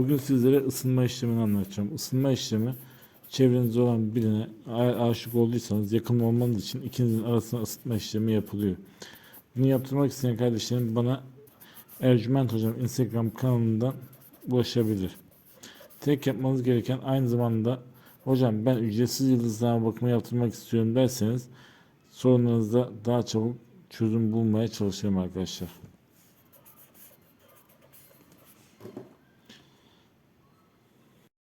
Bugün sizlere ısınma işlemini anlatacağım. Isınma işlemi çevrenizde olan birine aşık olduysanız yakın olmanız için ikinizin arasında ısıtma işlemi yapılıyor. Bunu yaptırmak isteyen kardeşlerim bana Ercüment Hocam Instagram kanalından ulaşabilir. Tek yapmanız gereken aynı zamanda hocam ben ücretsiz yıldızlama bakımı yaptırmak istiyorum derseniz sorunlarınızda daha çabuk çözüm bulmaya çalışırım arkadaşlar.